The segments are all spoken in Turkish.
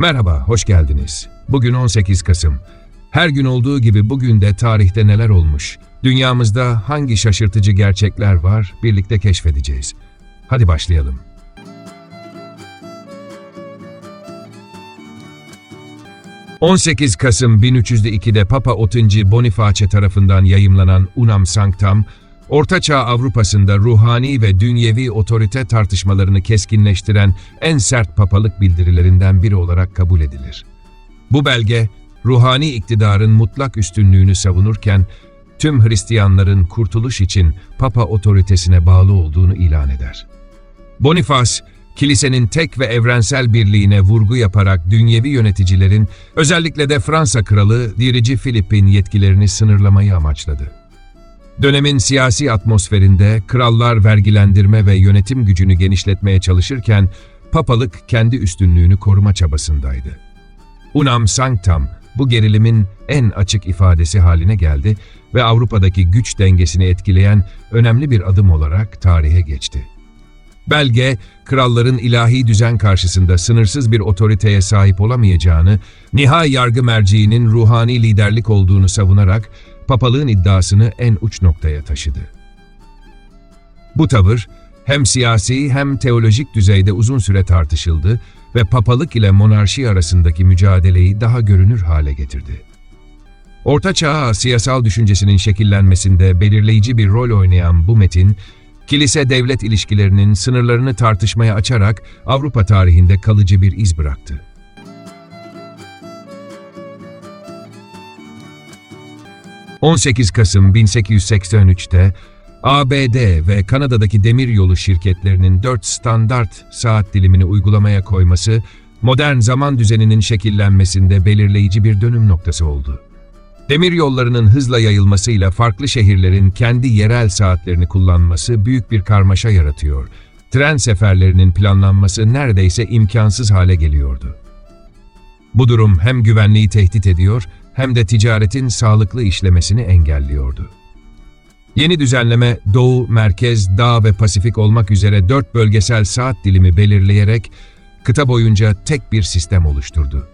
Merhaba, hoş geldiniz. Bugün 18 Kasım. Her gün olduğu gibi bugün de tarihte neler olmuş? Dünyamızda hangi şaşırtıcı gerçekler var? Birlikte keşfedeceğiz. Hadi başlayalım. ...18 Kasım 1302'de Papa 30. Boniface tarafından yayımlanan Unam Sanctam... Ortaçağ Avrupa'sında ruhani ve dünyevi otorite tartışmalarını keskinleştiren en sert papalık bildirilerinden biri olarak kabul edilir. Bu belge, ruhani iktidarın mutlak üstünlüğünü savunurken, tüm Hristiyanların kurtuluş için Papa otoritesine bağlı olduğunu ilan eder. Bonifas, kilisenin tek ve evrensel birliğine vurgu yaparak dünyevi yöneticilerin, özellikle de Fransa kralı Dirici Filip'in yetkilerini sınırlamayı amaçladı. Dönemin siyasi atmosferinde krallar vergilendirme ve yönetim gücünü genişletmeye çalışırken, papalık kendi üstünlüğünü koruma çabasındaydı. Unam Sanctam, bu gerilimin en açık ifadesi haline geldi ve Avrupa'daki güç dengesini etkileyen önemli bir adım olarak tarihe geçti. Belge, kralların ilahi düzen karşısında sınırsız bir otoriteye sahip olamayacağını, nihai yargı merciğinin ruhani liderlik olduğunu savunarak, papalığın iddiasını en uç noktaya taşıdı. Bu tavır, hem siyasi hem teolojik düzeyde uzun süre tartışıldı ve papalık ile monarşi arasındaki mücadeleyi daha görünür hale getirdi. Orta Çağ siyasal düşüncesinin şekillenmesinde belirleyici bir rol oynayan bu metin, kilise-devlet ilişkilerinin sınırlarını tartışmaya açarak Avrupa tarihinde kalıcı bir iz bıraktı. ...18 Kasım 1883'te ABD ve Kanada'daki demiryolu şirketlerinin 4 standart saat dilimini uygulamaya koyması, modern zaman düzeninin şekillenmesinde belirleyici bir dönüm noktası oldu. Demir yollarının hızla yayılmasıyla farklı şehirlerin kendi yerel saatlerini kullanması büyük bir karmaşa yaratıyor. Tren seferlerinin planlanması neredeyse imkansız hale geliyordu. Bu durum hem güvenliği tehdit ediyor hem de ticaretin sağlıklı işlemesini engelliyordu. Yeni düzenleme Doğu, Merkez, Dağ ve Pasifik olmak üzere dört bölgesel saat dilimi belirleyerek kıta boyunca tek bir sistem oluşturdu.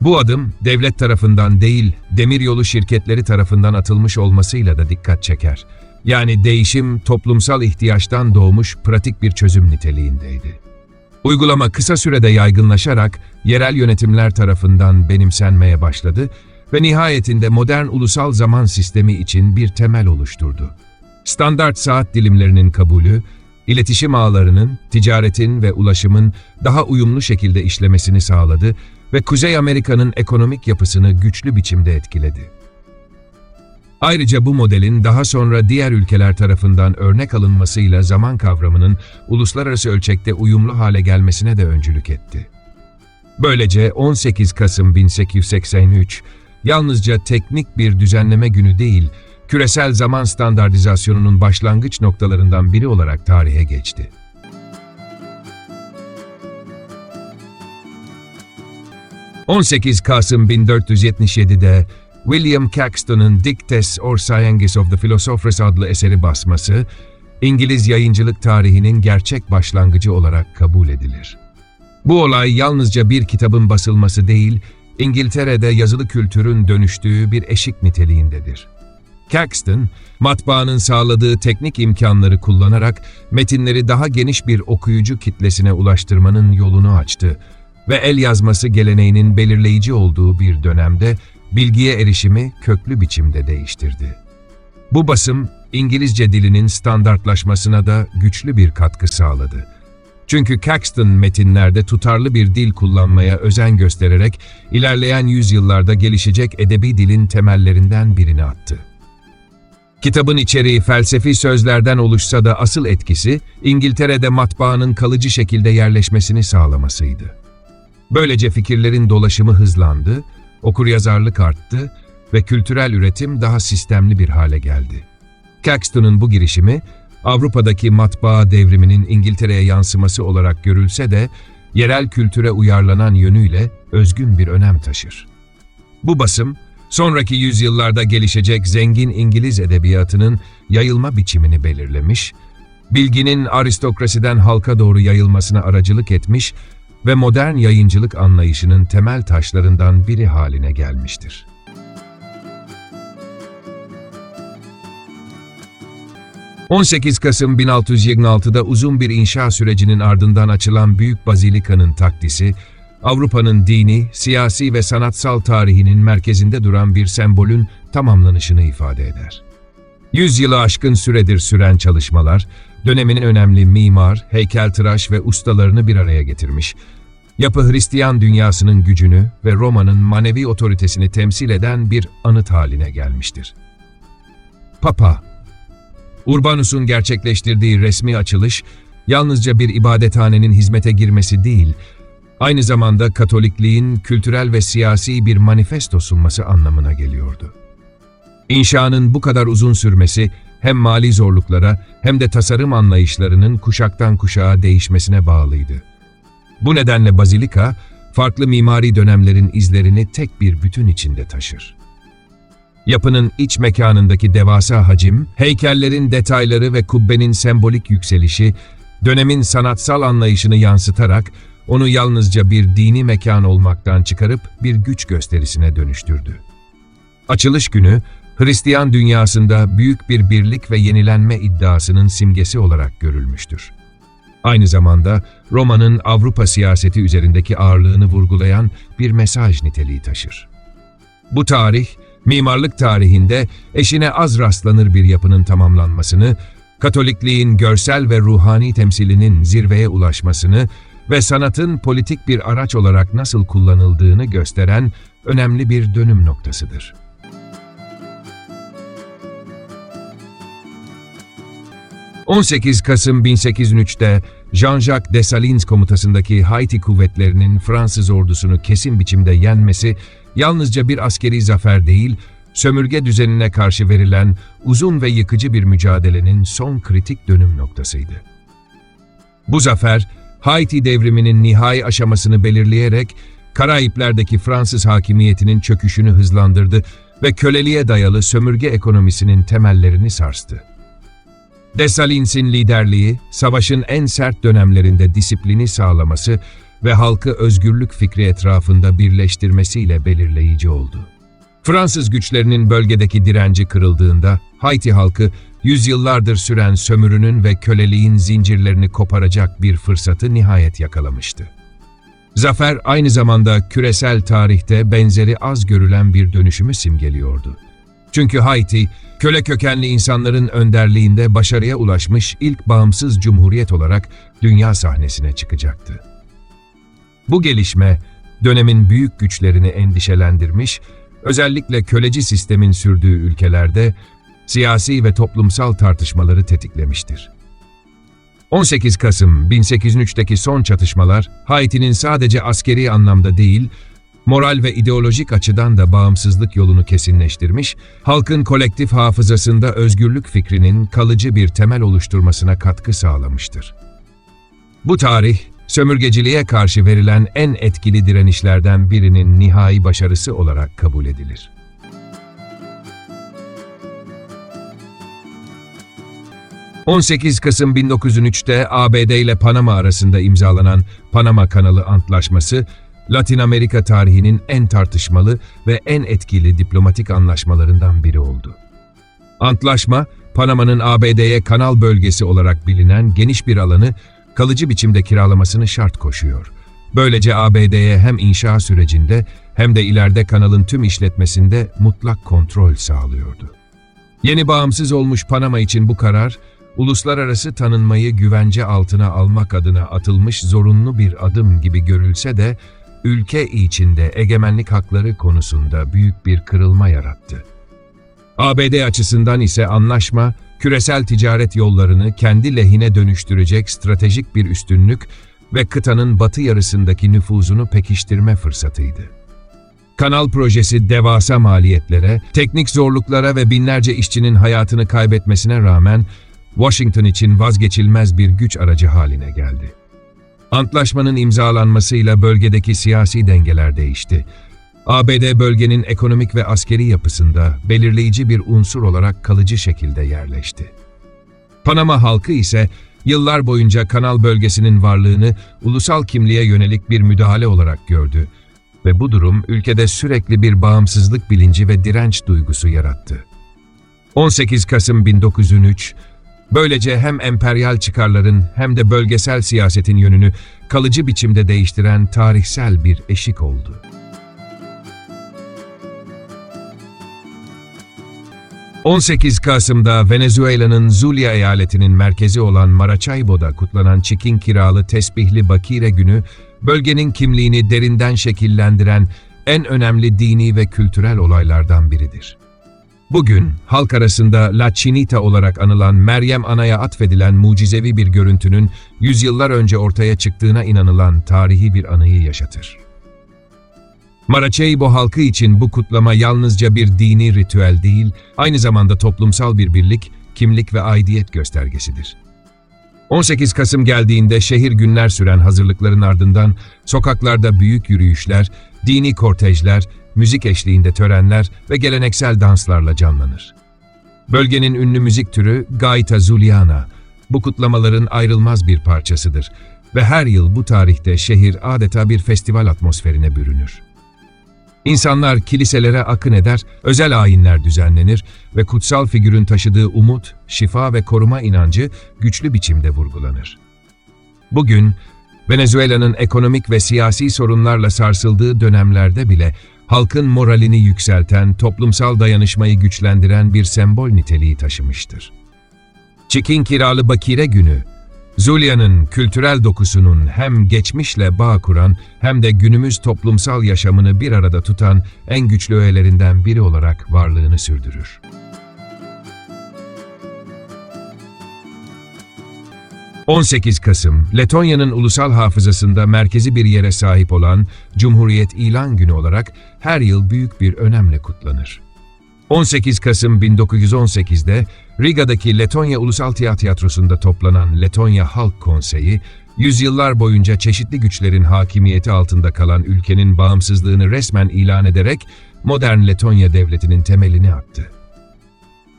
Bu adım devlet tarafından değil, demiryolu şirketleri tarafından atılmış olmasıyla da dikkat çeker. Yani değişim toplumsal ihtiyaçtan doğmuş pratik bir çözüm niteliğindeydi. Uygulama kısa sürede yaygınlaşarak yerel yönetimler tarafından benimsenmeye başladı ve nihayetinde modern ulusal zaman sistemi için bir temel oluşturdu. Standart saat dilimlerinin kabulü, iletişim ağlarının, ticaretin ve ulaşımın daha uyumlu şekilde işlemesini sağladı ve Kuzey Amerika'nın ekonomik yapısını güçlü biçimde etkiledi. Ayrıca bu modelin daha sonra diğer ülkeler tarafından örnek alınmasıyla zaman kavramının uluslararası ölçekte uyumlu hale gelmesine de öncülük etti. Böylece 18 Kasım 1883 yalnızca teknik bir düzenleme günü değil, küresel zaman standartizasyonunun başlangıç noktalarından biri olarak tarihe geçti. ...18 Kasım 1477'de William Caxton'ın Dictes or Sciences of the Philosophers adlı eseri basması, İngiliz yayıncılık tarihinin gerçek başlangıcı olarak kabul edilir. Bu olay yalnızca bir kitabın basılması değil, İngiltere'de yazılı kültürün dönüştüğü bir eşik niteliğindedir. Caxton, matbaanın sağladığı teknik imkanları kullanarak metinleri daha geniş bir okuyucu kitlesine ulaştırmanın yolunu açtı ve el yazması geleneğinin belirleyici olduğu bir dönemde bilgiye erişimi köklü biçimde değiştirdi. Bu basım, İngilizce dilinin standartlaşmasına da güçlü bir katkı sağladı. Çünkü Caxton metinlerde tutarlı bir dil kullanmaya özen göstererek ilerleyen yüzyıllarda gelişecek edebi dilin temellerinden birini attı. Kitabın içeriği felsefi sözlerden oluşsa da asıl etkisi İngiltere'de matbaanın kalıcı şekilde yerleşmesini sağlamasıydı. Böylece fikirlerin dolaşımı hızlandı, okuryazarlık arttı ve kültürel üretim daha sistemli bir hale geldi. Caxton'un bu girişimi Avrupa'daki matbaa devriminin İngiltere'ye yansıması olarak görülse de yerel kültüre uyarlanan yönüyle özgün bir önem taşır. Bu basım, sonraki yüzyıllarda gelişecek zengin İngiliz edebiyatının yayılma biçimini belirlemiş, bilginin aristokrasiden halka doğru yayılmasına aracılık etmiş ve modern yayıncılık anlayışının temel taşlarından biri haline gelmiştir. ...18 Kasım 1626'da uzun bir inşa sürecinin ardından açılan Büyük Bazilika'nın takdisi... ...Avrupa'nın dini, siyasi ve sanatsal tarihinin merkezinde duran bir sembolün tamamlanışını ifade eder. Yüz yılı aşkın süredir süren çalışmalar, dönemin önemli mimar, heykeltıraş ve ustalarını bir araya getirmiş. Yapı Hristiyan dünyasının gücünü ve Roma'nın manevi otoritesini temsil eden bir anıt haline gelmiştir. Papa Urbanus'un gerçekleştirdiği resmi açılış, yalnızca bir ibadethanenin hizmete girmesi değil, aynı zamanda Katolikliğin kültürel ve siyasi bir manifesto sunması anlamına geliyordu. İnşanın bu kadar uzun sürmesi hem mali zorluklara hem de tasarım anlayışlarının kuşaktan kuşağa değişmesine bağlıydı. Bu nedenle bazilika, farklı mimari dönemlerin izlerini tek bir bütün içinde taşır. Yapının iç mekanındaki devasa hacim, heykellerin detayları ve kubbenin sembolik yükselişi, dönemin sanatsal anlayışını yansıtarak onu yalnızca bir dini mekan olmaktan çıkarıp bir güç gösterisine dönüştürdü. Açılış günü, Hristiyan dünyasında büyük bir birlik ve yenilenme iddiasının simgesi olarak görülmüştür. Aynı zamanda Roma'nın Avrupa siyaseti üzerindeki ağırlığını vurgulayan bir mesaj niteliği taşır. Bu tarih, mimarlık tarihinde eşine az rastlanır bir yapının tamamlanmasını, Katolikliğin görsel ve ruhani temsilinin zirveye ulaşmasını ve sanatın politik bir araç olarak nasıl kullanıldığını gösteren önemli bir dönüm noktasıdır. 18 Kasım 1803'te Jean-Jacques Dessalines komutasındaki Haiti kuvvetlerinin Fransız ordusunu kesin biçimde yenmesi yalnızca bir askeri zafer değil, sömürge düzenine karşı verilen uzun ve yıkıcı bir mücadelenin son kritik dönüm noktasıydı. Bu zafer, Haiti devriminin nihai aşamasını belirleyerek Karayipler'deki Fransız hakimiyetinin çöküşünü hızlandırdı ve köleliğe dayalı sömürge ekonomisinin temellerini sarstı. Dessalines liderliği, savaşın en sert dönemlerinde disiplini sağlaması ve halkı özgürlük fikri etrafında birleştirmesiyle belirleyici oldu. Fransız güçlerinin bölgedeki direnci kırıldığında, Haiti halkı, yüzyıllardır süren sömürünün ve köleliğin zincirlerini koparacak bir fırsatı nihayet yakalamıştı. Zafer aynı zamanda küresel tarihte benzeri az görülen bir dönüşümü simgeliyordu. Çünkü Haiti, köle kökenli insanların önderliğinde başarıya ulaşmış ilk bağımsız cumhuriyet olarak dünya sahnesine çıkacaktı. Bu gelişme, dönemin büyük güçlerini endişelendirmiş, özellikle köleci sistemin sürdüğü ülkelerde siyasi ve toplumsal tartışmaları tetiklemiştir. 18 Kasım 1803'teki son çatışmalar, Haiti'nin sadece askeri anlamda değil, moral ve ideolojik açıdan da bağımsızlık yolunu kesinleştirmiş, halkın kolektif hafızasında özgürlük fikrinin kalıcı bir temel oluşturmasına katkı sağlamıştır. Bu tarih, sömürgeciliğe karşı verilen en etkili direnişlerden birinin nihai başarısı olarak kabul edilir. ...18 Kasım 1903'te ABD ile Panama arasında imzalanan Panama Kanalı Antlaşması... ...Latin Amerika tarihinin en tartışmalı ve en etkili diplomatik anlaşmalarından biri oldu. Antlaşma, Panama'nın ABD'ye kanal bölgesi olarak bilinen geniş bir alanı kalıcı biçimde kiralamasını şart koşuyor. Böylece ABD'ye hem inşa sürecinde hem de ileride kanalın tüm işletmesinde mutlak kontrol sağlıyordu. Yeni bağımsız olmuş Panama için bu karar, uluslararası tanınmayı güvence altına almak adına atılmış zorunlu bir adım gibi görülse de, ülke içinde egemenlik hakları konusunda büyük bir kırılma yarattı. ABD açısından ise anlaşma, küresel ticaret yollarını kendi lehine dönüştürecek stratejik bir üstünlük ve kıtanın batı yarısındaki nüfuzunu pekiştirme fırsatıydı. Kanal projesi devasa maliyetlere, teknik zorluklara ve binlerce işçinin hayatını kaybetmesine rağmen Washington için vazgeçilmez bir güç aracı haline geldi. Antlaşmanın imzalanmasıyla bölgedeki siyasi dengeler değişti. ABD bölgenin ekonomik ve askeri yapısında belirleyici bir unsur olarak kalıcı şekilde yerleşti. Panama halkı ise yıllar boyunca kanal bölgesinin varlığını ulusal kimliğe yönelik bir müdahale olarak gördü ve bu durum ülkede sürekli bir bağımsızlık bilinci ve direnç duygusu yarattı. 18 Kasım 1903, böylece hem emperyal çıkarların hem de bölgesel siyasetin yönünü kalıcı biçimde değiştiren tarihsel bir eşik oldu. 18 Kasım'da Venezuela'nın Zulia eyaletinin merkezi olan Maracaibo'da kutlanan Çikin kiralı tesbihli Bakire günü, bölgenin kimliğini derinden şekillendiren en önemli dini ve kültürel olaylardan biridir. Bugün halk arasında La Chinita olarak anılan Meryem Ana'ya atfedilen mucizevi bir görüntünün yüzyıllar önce ortaya çıktığına inanılan tarihi bir anıyı yaşatır. Maracaibo halkı için bu kutlama yalnızca bir dini ritüel değil, aynı zamanda toplumsal bir birlik, kimlik ve aidiyet göstergesidir. 18 Kasım geldiğinde şehir günler süren hazırlıkların ardından sokaklarda büyük yürüyüşler, dini kortejler, müzik eşliğinde törenler ve geleneksel danslarla canlanır. Bölgenin ünlü müzik türü Gaita Zuliana, bu kutlamaların ayrılmaz bir parçasıdır ve her yıl bu tarihte şehir adeta bir festival atmosferine bürünür. İnsanlar kiliselere akın eder, özel ayinler düzenlenir ve kutsal figürün taşıdığı umut, şifa ve koruma inancı güçlü biçimde vurgulanır. Bugün, Venezuela'nın ekonomik ve siyasi sorunlarla sarsıldığı dönemlerde bile halkın moralini yükselten, toplumsal dayanışmayı güçlendiren bir sembol niteliği taşımıştır. Çekin Kiralı Bakire Günü, Zulia'nın kültürel dokusunun hem geçmişle bağ kuran hem de günümüz toplumsal yaşamını bir arada tutan en güçlü öğelerinden biri olarak varlığını sürdürür. ...18 Kasım, Letonya'nın ulusal hafızasında merkezi bir yere sahip olan Cumhuriyet İlan Günü olarak her yıl büyük bir önemle kutlanır. 18 Kasım 1918'de Riga'daki Letonya Ulusal Tiyatrosu'nda toplanan Letonya Halk Konseyi, yüzyıllar boyunca çeşitli güçlerin hakimiyeti altında kalan ülkenin bağımsızlığını resmen ilan ederek modern Letonya devletinin temelini attı.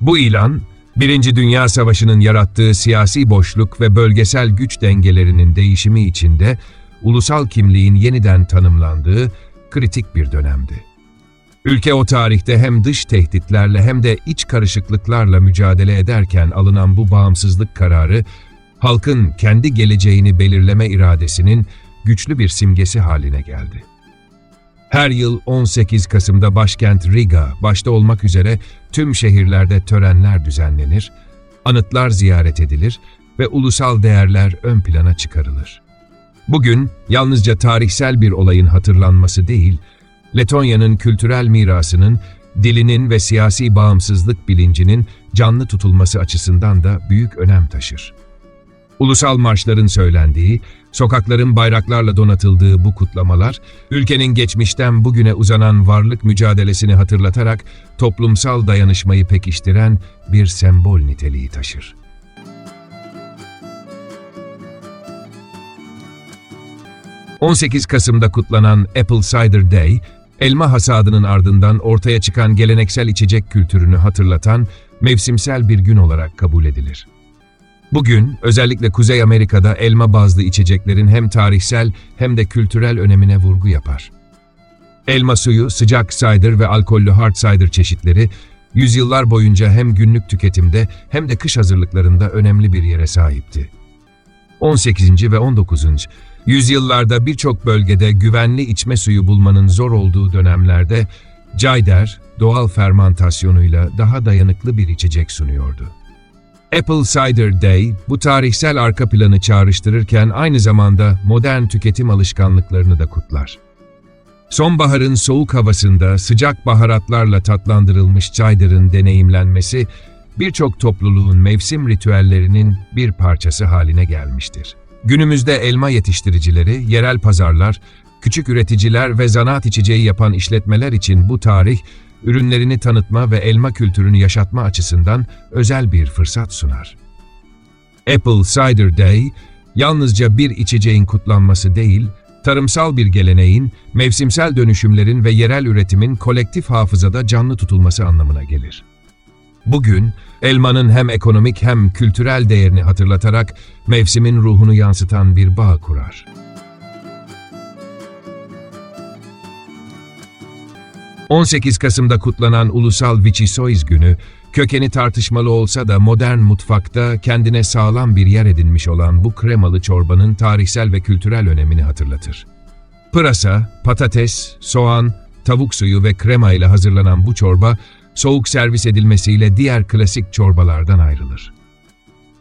Bu ilan, Birinci Dünya Savaşı'nın yarattığı siyasi boşluk ve bölgesel güç dengelerinin değişimi içinde ulusal kimliğin yeniden tanımlandığı kritik bir dönemdi. Ülke o tarihte hem dış tehditlerle hem de iç karışıklıklarla mücadele ederken alınan bu bağımsızlık kararı, halkın kendi geleceğini belirleme iradesinin güçlü bir simgesi haline geldi. Her yıl 18 Kasım'da başkent Riga başta olmak üzere tüm şehirlerde törenler düzenlenir, anıtlar ziyaret edilir ve ulusal değerler ön plana çıkarılır. Bugün yalnızca tarihsel bir olayın hatırlanması değil, Letonya'nın kültürel mirasının, dilinin ve siyasi bağımsızlık bilincinin canlı tutulması açısından da büyük önem taşır. Ulusal marşların söylendiği, sokakların bayraklarla donatıldığı bu kutlamalar, ülkenin geçmişten bugüne uzanan varlık mücadelesini hatırlatarak toplumsal dayanışmayı pekiştiren bir sembol niteliği taşır. 18 Kasım'da kutlanan Apple Cider Day, elma hasadının ardından ortaya çıkan geleneksel içecek kültürünü hatırlatan mevsimsel bir gün olarak kabul edilir. Bugün özellikle Kuzey Amerika'da elma bazlı içeceklerin hem tarihsel hem de kültürel önemine vurgu yapar. Elma suyu, sıcak cider ve alkollü hard cider çeşitleri yüzyıllar boyunca hem günlük tüketimde hem de kış hazırlıklarında önemli bir yere sahipti. 18. ve 19. Yüzyıllarda birçok bölgede güvenli içme suyu bulmanın zor olduğu dönemlerde Cider, doğal fermantasyonuyla daha dayanıklı bir içecek sunuyordu. Apple Cider Day, bu tarihsel arka planı çağrıştırırken aynı zamanda modern tüketim alışkanlıklarını da kutlar. Sonbaharın soğuk havasında sıcak baharatlarla tatlandırılmış cider'ın deneyimlenmesi, birçok topluluğun mevsim ritüellerinin bir parçası haline gelmiştir. Günümüzde elma yetiştiricileri, yerel pazarlar, küçük üreticiler ve zanaat içeceği yapan işletmeler için bu tarih, ürünlerini tanıtma ve elma kültürünü yaşatma açısından özel bir fırsat sunar. Apple Cider Day, yalnızca bir içeceğin kutlanması değil, tarımsal bir geleneğin, mevsimsel dönüşümlerin ve yerel üretimin kolektif hafızada canlı tutulması anlamına gelir. Bugün elmanın hem ekonomik hem kültürel değerini hatırlatarak mevsimin ruhunu yansıtan bir bağ kurar. ...18 Kasım'da kutlanan Ulusal Viçisoy Günü, kökeni tartışmalı olsa da modern mutfakta kendine sağlam bir yer edinmiş olan bu kremalı çorbanın tarihsel ve kültürel önemini hatırlatır. Pırasa, patates, soğan, tavuk suyu ve krema ile hazırlanan bu çorba, soğuk servis edilmesiyle diğer klasik çorbalardan ayrılır.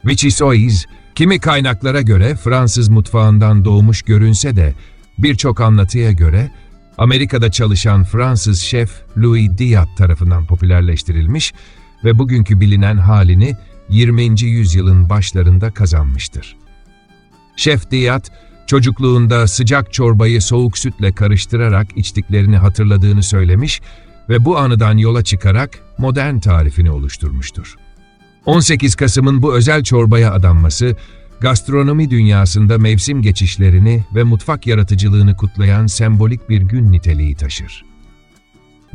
Vichyssoise, kimi kaynaklara göre Fransız mutfağından doğmuş görünse de birçok anlatıya göre Amerika'da çalışan Fransız şef Louis Diat tarafından popülerleştirilmiş ve bugünkü bilinen halini 20. yüzyılın başlarında kazanmıştır. Şef Diat, çocukluğunda sıcak çorbayı soğuk sütle karıştırarak içtiklerini hatırladığını söylemiş ve bu anıdan yola çıkarak modern tarifini oluşturmuştur. 18 Kasım'ın bu özel çorbaya adanması, gastronomi dünyasında mevsim geçişlerini ve mutfak yaratıcılığını kutlayan sembolik bir gün niteliği taşır.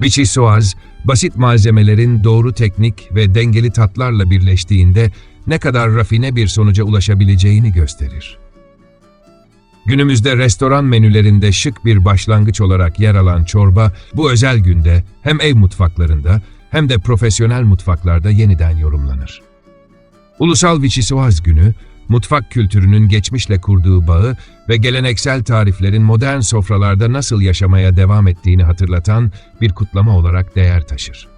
Vichyssoise, basit malzemelerin doğru teknik ve dengeli tatlarla birleştiğinde ne kadar rafine bir sonuca ulaşabileceğini gösterir. Günümüzde restoran menülerinde şık bir başlangıç olarak yer alan çorba, bu özel günde hem ev mutfaklarında hem de profesyonel mutfaklarda yeniden yorumlanır. Ulusal Vichyssoise Günü, mutfak kültürünün geçmişle kurduğu bağı ve geleneksel tariflerin modern sofralarda nasıl yaşamaya devam ettiğini hatırlatan bir kutlama olarak değer taşır.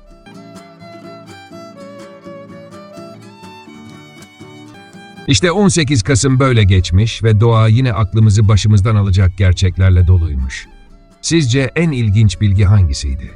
İşte 18 Kasım böyle geçmiş ve doğa yine aklımızı başımızdan alacak gerçeklerle doluymuş. Sizce en ilginç bilgi hangisiydi?